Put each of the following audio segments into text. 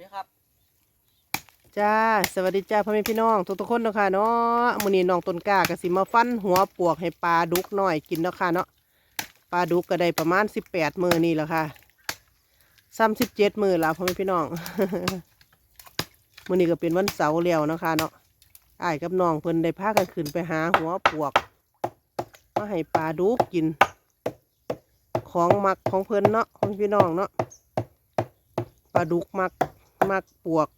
ดีครับ จ้า สวัสดีจ้าพ่อแม่พี่น้อง ทุกทุกคนเนาะค่ะเนาะมื้อนี้น้องต้นกล้าก็สิมาฟันหัวปวกให้ปลาดุกหน้อยกินเนาะค่ะเนาะ ปลาดุกก็ได้ประมาณสิบแปดมือนี่แหละค่ะซ้ำสิบเจ็ดมื้อละพ่อแม่พี่น้อง มื้อนี้ก็เป็นวันเสาร์แล้วเนาะค่ะเนาะอ้ายกับน้องเพิ่นได้พากันขึ้นไปหาหัวปวกมาให้ปลาดุกกิน ของมักของเพิ่นเนาะพ่อแม่พี่น้องเนาะปลาดุกมัก มักปวก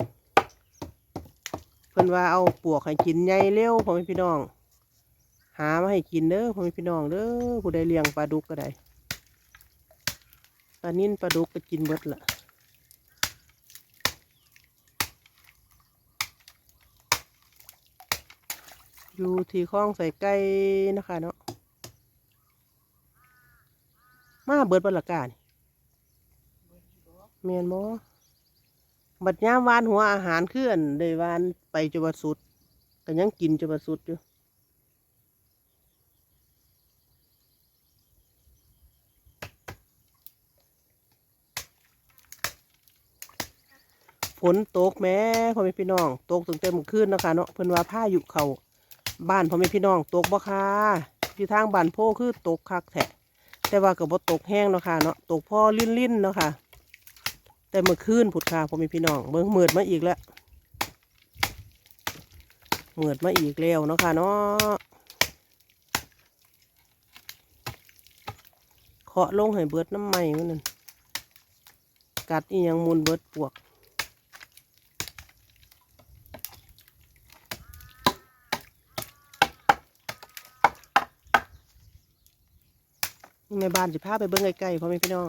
เพิ่นว่าเอาปวกให้กินใหญ่เร็วพ่อแม่พี่น้อง หามาให้กินเด้อพ่อแม่พี่น้องเด้อผู้ใดเลี้ยงปลาดุกก็ได้ปลานิ่นปลาดุกก็กินเบิดละอยู่ที่คลองใส่ไก่นะคะเนาะมาเบิดบรรละกานี่เมียนบ่ บัดยามวานหัวอาหารเคลื่อนได้วานไปจนบัดสุดก็ยังกินจนบัดสุดอยู่ฝนตกแม่พ่อแม่พี่น้องตกตั้งแต่มื่อคืนนะคะเนาะเพิ่นว่าพายุเขาบ้านพ่อแม่พี่น้องตกบ่ค่ะที่ทางบ้านโพคือตกคักแท้แต่ว่าก็บ่ตกแห้งเนาะค่ะเนาะตกพอลิ่นๆเนาะค่ะ แต่เมื่อคืนผุดค่ะพ่อม่พี่น้องเบิ่งมืดมาอีกแล้วเมืดมาอีกแล้วเนาะค่ะเนาะเคาะลงให้เบิดน้ำใหม่มันนั่นกัดอียังมุนเบิดปวกในบ้านสิพาไปเบิ่งไกลๆพ่อแม่พี่น้อง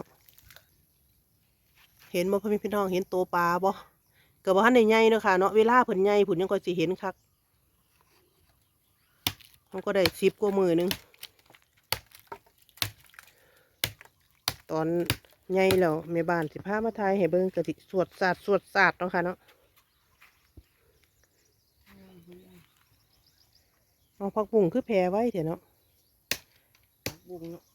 เห็นบ่พ่อแม่พี่น้องเห็นตัวปลาบ่ก็บ่ทันได้ใหญ่เนาะค่ะเนาะเวลาเพิ่นใหญ่ผุนยังก็สิเห็นคักมันก็ได้สิบกว่ามือหนึงตอนใหญ่แล้วแม่บ้านสิพามาทายให้เบิ่งก็สิสวดสาดสวดสาดเนาะค่ะเนาะเอาผักบุ้งคือแพรไว้เถอะเนาะบุ้งเนาะ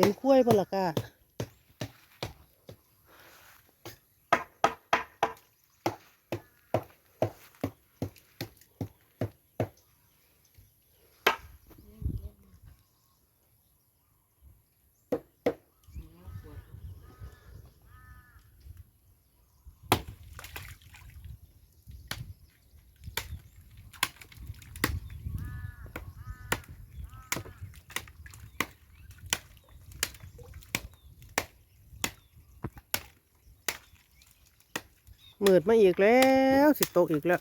เป็นกล้วยบ่ล่ะกะ มืดมาอีกแล้วสิตกอีกแล้ว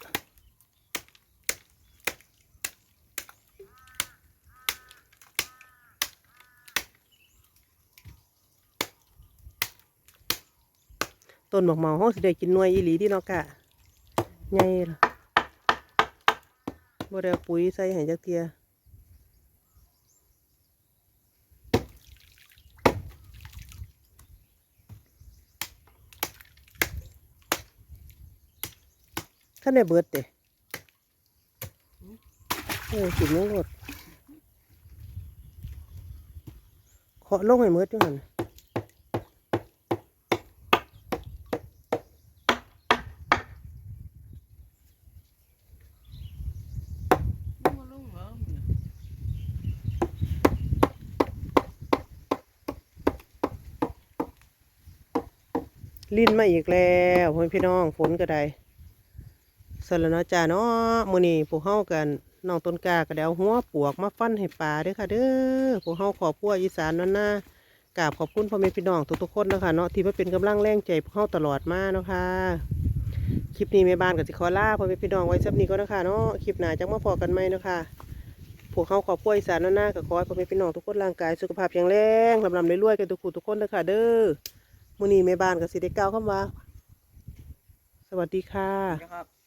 ต้นหมอกเมาห้องสิได้กินนวยอีหลีดีเนาะกะใหญ่ล่ะบ่ได้ปุ๋ยใส่ให้จักเทียานได้เบิดเด้เออกินไม่หมดเคาะลงให้หมดจังหันลิ้นมาอีกแล้วพี่น้องฝนก็ได้ สแล้วเนาะจ้าเนาะมื้อนี้พวกเฮากันน้องต้นกาก็ได้เอาหัวปวกมาฟันให้ปลาด้อค่ะเด้อพวกเฮาขอพัวอีสานนั่นนะกราบขอบคุณพ่อแม่พี่น้องทุกๆคนเนะคะเนาะที่มาเป็นกำลังแรงใจพวกเฮาตลอดมาเนาะค่ะคลิปนี้แม่บ้านก็สิขอลาพ่อแม่พี่น้องไว้สักนี้ก็นะคะเนาะคลิปหน้าจังมาพอกันใหมเนาะค่ะพวกเฮาขอบครัวอีสานนั่นนะก็ขอให้พ่อแม่พี่น้องทุกคนร่างกายสุขภาพแข็งแรงลำลำรวยๆกันทุกผู้ทุกคนเด้อค่ะเด้อมื้อนี้แม่บ้านก็สิได้กล่าวคำว่าสวัสดีค่ะนะครับ